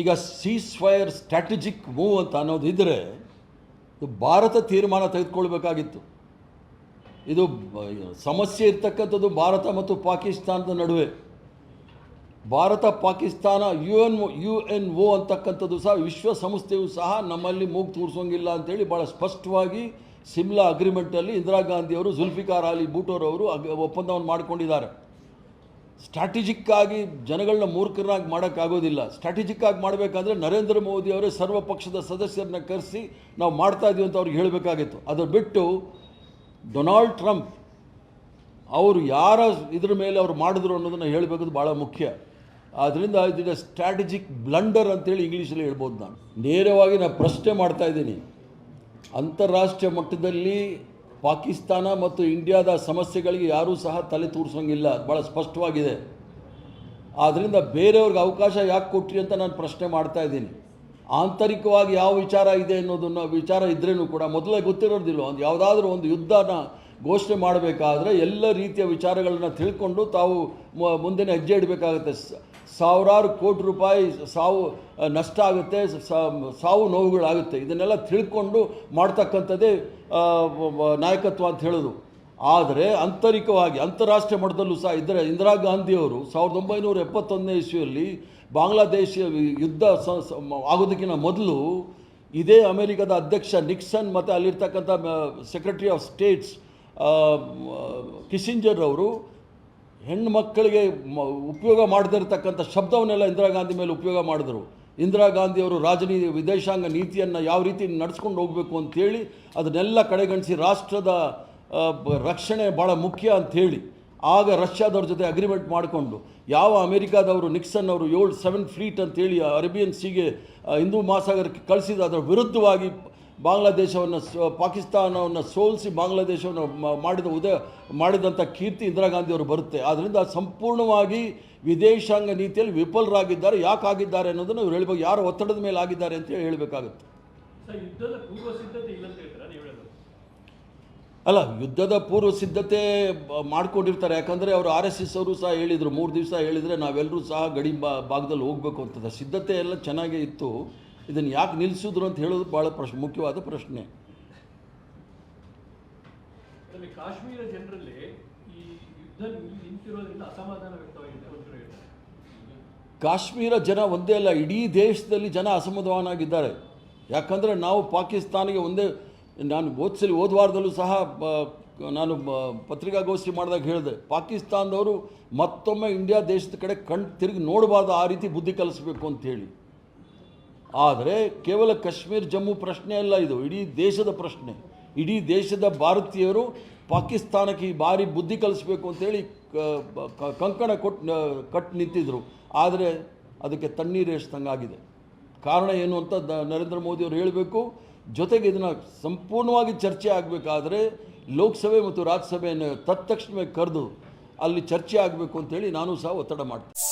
ಈಗ seize fire strategic move ಅಂತ ಅನ್ನೋದಿದ್ದರೆ ಇದು ಭಾರತ ತೀರ್ಮಾನ ತೆಗೆದುಕೊಳ್ಬೇಕಾಗಿತ್ತು. ಇದು ಸಮಸ್ಯೆ ಇರ್ತಕ್ಕಂಥದ್ದು ಭಾರತ ಮತ್ತು ಪಾಕಿಸ್ತಾನದ ನಡುವೆ. Bharat, Pakistan U N U N O ಅಂತಕ್ಕಂಥದ್ದು ಸಹ ವಿಶ್ವಸಂಸ್ಥೆಯು ಸಹ ನಮ್ಮಲ್ಲಿ ಮೂಗು ತೋರಿಸೋಂಗಿಲ್ಲ ಅಂತೇಳಿ ಭಾಳ ಸ್ಪಷ್ಟವಾಗಿ ಸಿಮ್ಲಾ ಅಗ್ರಿಮೆಂಟಲ್ಲಿ ಇಂದಿರಾ ಗಾಂಧಿಯವರು ಜುಲ್ಫಿಕಾರ್ ಅಲಿ ಭೂಟೋರವರು ಅಗ್ ಒಪ್ಪಂದವನ್ನು ಮಾಡಿಕೊಂಡಿದ್ದಾರೆ. ಸ್ಟ್ರಾಟಜಿಕ್ ಆಗಿ ಜನಗಳನ್ನ ಮೂರ್ಖರನ್ನಾಗಿ ಮಾಡೋಕ್ಕಾಗೋದಿಲ್ಲ. ಸ್ಟ್ರಾಟಜಿಕ್ಕಾಗಿ ಮಾಡಬೇಕಾದ್ರೆ ನರೇಂದ್ರ ಮೋದಿ ಅವರೇ ಸರ್ವ ಪಕ್ಷದ ಸದಸ್ಯರನ್ನ ಕರೆಸಿ ನಾವು ಮಾಡ್ತಾ ಇದೀವಿ ಅಂತ ಅವ್ರಿಗೆ ಹೇಳಬೇಕಾಗಿತ್ತು. ಅದನ್ನು ಬಿಟ್ಟು ಡೊನಾಲ್ಡ್ ಟ್ರಂಪ್ ಅವರು ಯಾರ ಇದ್ರ ಮೇಲೆ ಅವ್ರು ಮಾಡಿದ್ರು ಅನ್ನೋದನ್ನು ಹೇಳಬೇಕದು ಭಾಳ ಮುಖ್ಯ. ಆದ್ದರಿಂದ ಇದೀಗ ಸ್ಟ್ರಾಟಜಿಕ್ ಬ್ಲಂಡರ್ ಅಂತೇಳಿ ಇಂಗ್ಲೀಷಲ್ಲಿ ಹೇಳ್ಬೋದು ನಾನು. ನೇರವಾಗಿ ನಾನು ಪ್ರಶ್ನೆ ಮಾಡ್ತಾ ಇದ್ದೀನಿ. ಅಂತಾರಾಷ್ಟ್ರೀಯ ಮಟ್ಟದಲ್ಲಿ ಪಾಕಿಸ್ತಾನ ಮತ್ತು ಇಂಡಿಯಾದ ಸಮಸ್ಯೆಗಳಿಗೆ ಯಾರೂ ಸಹ ತಲೆ ತೂರಿಸೋಂಗಿಲ್ಲ. ಭಾಳ ಸ್ಪಷ್ಟವಾಗಿದೆ. ಆದ್ದರಿಂದ ಬೇರೆಯವ್ರಿಗೆ ಅವಕಾಶ ಯಾಕೆ ಕೊಟ್ರಿ ಅಂತ ನಾನು ಪ್ರಶ್ನೆ ಮಾಡ್ತಾ ಇದ್ದೀನಿ. ಆಂತರಿಕವಾಗಿ ಯಾವ ವಿಚಾರ ಇದೆ ಅನ್ನೋದನ್ನು ವಿಚಾರ ಇದ್ರೂ ಕೂಡ ಮೊದಲೇ ಗೊತ್ತಿರೋದಿಲ್ಲ. ಒಂದು ಯಾವುದಾದ್ರೂ ಒಂದು ಯುದ್ಧನ ಘೋಷಣೆ ಮಾಡಬೇಕಾದ್ರೆ ಎಲ್ಲ ರೀತಿಯ ವಿಚಾರಗಳನ್ನ ತಿಳ್ಕೊಂಡು ತಾವು ಮುಂದಿನ ಹೆಜ್ಜೆ ಇಡಬೇಕಾಗುತ್ತೆ. ಸಾವಿರಾರು ಕೋಟಿ ರೂಪಾಯಿ ಸಾವು ನಷ್ಟ ಆಗುತ್ತೆ ಸಾವು ನೋವುಗಳಾಗುತ್ತೆ. ಇದನ್ನೆಲ್ಲ ತಿಳ್ಕೊಂಡು ಮಾಡ್ತಕ್ಕಂಥದ್ದೇ ನಾಯಕತ್ವ ಅಂತ ಹೇಳೋದು. ಆದರೆ ಆಂತರಿಕವಾಗಿ, ಅಂತಾರಾಷ್ಟ್ರೀಯ ಮಟ್ಟದಲ್ಲೂ ಸಹ ಇದ್ದರೆ ಇಂದಿರಾ ಗಾಂಧಿಯವರು ಸಾವಿರದ ಒಂಬೈನೂರ ಎಪ್ಪತ್ತೊಂದನೇ ಇಸ್ವಿಯಲ್ಲಿ ಬಾಂಗ್ಲಾದೇಶ ಯುದ್ಧ ಆಗೋದಕ್ಕಿಂತ ಮೊದಲು ಇದೇ ಅಮೆರಿಕದ ಅಧ್ಯಕ್ಷ ನಿಕ್ಸನ್ ಮತ್ತು ಅಲ್ಲಿರ್ತಕ್ಕಂಥ ಸೆಕ್ರೆಟರಿ ಆಫ್ ಸ್ಟೇಟ್ಸ್ ಕಿಸಿಂಜರ್ ಅವರು ಹೆಣ್ಣು ಮಕ್ಕಳಿಗೆ ಮ- ಉಪಯೋಗ ಮಾಡದಿರ್ತಕ್ಕಂಥ ಶಬ್ದವನ್ನೆಲ್ಲ ಇಂದಿರಾ ಗಾಂಧಿ ಮೇಲೆ ಉಪಯೋಗ ಮಾಡಿದ್ರು. ಇಂದಿರಾ ಗಾಂಧಿಯವರು ರಾಜನೀತಿ ವಿದೇಶಾಂಗ ನೀತಿಯನ್ನು ಯಾವ ರೀತಿ ನಡೆಸ್ಕೊಂಡು ಹೋಗಬೇಕು ಅಂತೇಳಿ, ಅದನ್ನೆಲ್ಲ ಕಡೆಗಣಿಸಿ ರಾಷ್ಟ್ರದ ರಕ್ಷಣೆ ಭಾಳ ಮುಖ್ಯ ಅಂಥೇಳಿ ಆಗ ರಷ್ಯಾದವ್ರ ಜೊತೆ ಅಗ್ರಿಮೆಂಟ್ ಮಾಡಿಕೊಂಡು, ಯಾವ ಅಮೆರಿಕಾದವರು ನಿಕ್ಸನ್ ಅವರು ಏಳು ಸೆವೆನ್ ಫ್ಲೀಟ್ ಅಂತೇಳಿ ಅರೇಬಿಯನ್ ಸೀಗೆ ಹಿಂದೂ ಮಹಾಸಾಗರಕ್ಕೆ ಕಳಿಸಿದ ಅದರ ವಿರುದ್ಧವಾಗಿ ಬಾಂಗ್ಲಾದೇಶವನ್ನು ಸ ಪಾಕಿಸ್ತಾನವನ್ನು ಸೋಲಿಸಿ ಬಾಂಗ್ಲಾದೇಶವನ್ನು ಮಾಡಿದ ಉದಯ ಮಾಡಿದಂಥ ಕೀರ್ತಿ ಇಂದಿರಾ ಗಾಂಧಿಯವರು ಬರುತ್ತೆ. ಆದ್ದರಿಂದ ಸಂಪೂರ್ಣವಾಗಿ ವಿದೇಶಾಂಗ ನೀತಿಯಲ್ಲಿ ವಿಫಲರಾಗಿದ್ದಾರೆ. ಯಾಕೆ ಆಗಿದ್ದಾರೆ ಅನ್ನೋದನ್ನು ಇವ್ರು ಹೇಳ್ಬೇಕು. ಯಾರು ಒತ್ತಡದ ಮೇಲೆ ಆಗಿದ್ದಾರೆ ಅಂತ ಹೇಳಿ ಹೇಳಬೇಕಾಗುತ್ತೆ. ಅಲ್ಲ ಯುದ್ಧದ ಪೂರ್ವ ಸಿದ್ಧತೆ ಮಾಡ್ಕೊಂಡಿರ್ತಾರೆ. ಯಾಕಂದರೆ ಅವರು ಆರ್ ಎಸ್ ಎಸ್ ಅವರು ಸಹ ಹೇಳಿದರು. ಮೂರು ದಿವಸ ಹೇಳಿದರೆ ನಾವೆಲ್ಲರೂ ಸಹ ಗಡಿ ಭಾಗದಲ್ಲಿ ಹೋಗಬೇಕು ಅಂತದ. ಸಿದ್ಧತೆ ಎಲ್ಲ ಚೆನ್ನಾಗೇ ಇತ್ತು. ಇದನ್ನು ಯಾಕೆ ನಿಲ್ಲಿಸಿದ್ರು ಅಂತ ಹೇಳೋದು ಭಾಳ ಪ್ರಶ್ನೆ ಮುಖ್ಯವಾದ ಪ್ರಶ್ನೆ. ಕಾಶ್ಮೀರ ಜನರಲ್ಲಿ ಈ ಯುದ್ಧ ನಿಲ್- ನಿಂತಿರೋದ್ರಿಂದ ಅಸಮಾಧಾನ ವ್ಯಕ್ತವಾಗಿದೆ ಅಂತ ಹೇಳ್ತಾರೆ. ಕಾಶ್ಮೀರ ಜನ ಒಂದೇ ಅಲ್ಲ ಇಡೀ ದೇಶದಲ್ಲಿ ಜನ ಅಸಮಾಧಾನಾಗಿದ್ದಾರೆ ಯಾಕಂದರೆ ನಾವು ಪಾಕಿಸ್ತಾನಿಗೆ ಒಂದೇ ನಾನು ಓದಿಸಲಿ ಓದ್ವಾರದಲ್ಲೂ ಸಹ ನಾನು ಪತ್ರಿಕಾಗೋಷ್ಠಿ ಮಾಡಿದಾಗ ಹೇಳಿದೆ ಪಾಕಿಸ್ತಾನದವರು ಮತ್ತೊಮ್ಮೆ ಇಂಡಿಯಾ ದೇಶದ ಕಡೆ ಕಣ್ ತಿರುಗಿ ನೋಡಬಾರ್ದು ಆ ರೀತಿ ಬುದ್ಧಿ ಕಲಿಸ್ಬೇಕು ಅಂತೇಳಿ ಆದರೆ ಕೇವಲ ಕಾಶ್ಮೀರ್, ಜಮ್ಮು ಪ್ರಶ್ನೆ ಅಲ್ಲ ಇದು, ಇಡೀ ದೇಶದ ಪ್ರಶ್ನೆ. ಇಡೀ ದೇಶದ ಭಾರತೀಯರು ಪಾಕಿಸ್ತಾನಕ್ಕೆ ಈ ಬಾರಿ ಬುದ್ಧಿ ಕಲಿಸ್ಬೇಕು ಅಂತೇಳಿ ಕಂಕಣ ಕೊಟ್ಟು ಕಟ್ ನಿಂತಿದ್ರು. ಆದರೆ ಅದಕ್ಕೆ ತಣ್ಣೀರು ಎಷ್ಟಂಗಾಗಿದೆ ಕಾರಣ ಏನು ಅಂತ ನರೇಂದ್ರ ಮೋದಿಯವರು ಹೇಳಬೇಕು. ಜೊತೆಗೆ ಇದನ್ನು ಸಂಪೂರ್ಣವಾಗಿ ಚರ್ಚೆ ಆಗಬೇಕಾದ್ರೆ ಲೋಕಸಭೆ ಮತ್ತು ರಾಜ್ಯಸಭೆಯನ್ನು ತತ್ಕ್ಷಣವೇ ಕರೆದು ಅಲ್ಲಿ ಚರ್ಚೆ ಆಗಬೇಕು ಅಂತೇಳಿ ನಾನು ಸಹ ಒತ್ತಡ ಮಾಡ್ತೀನಿ.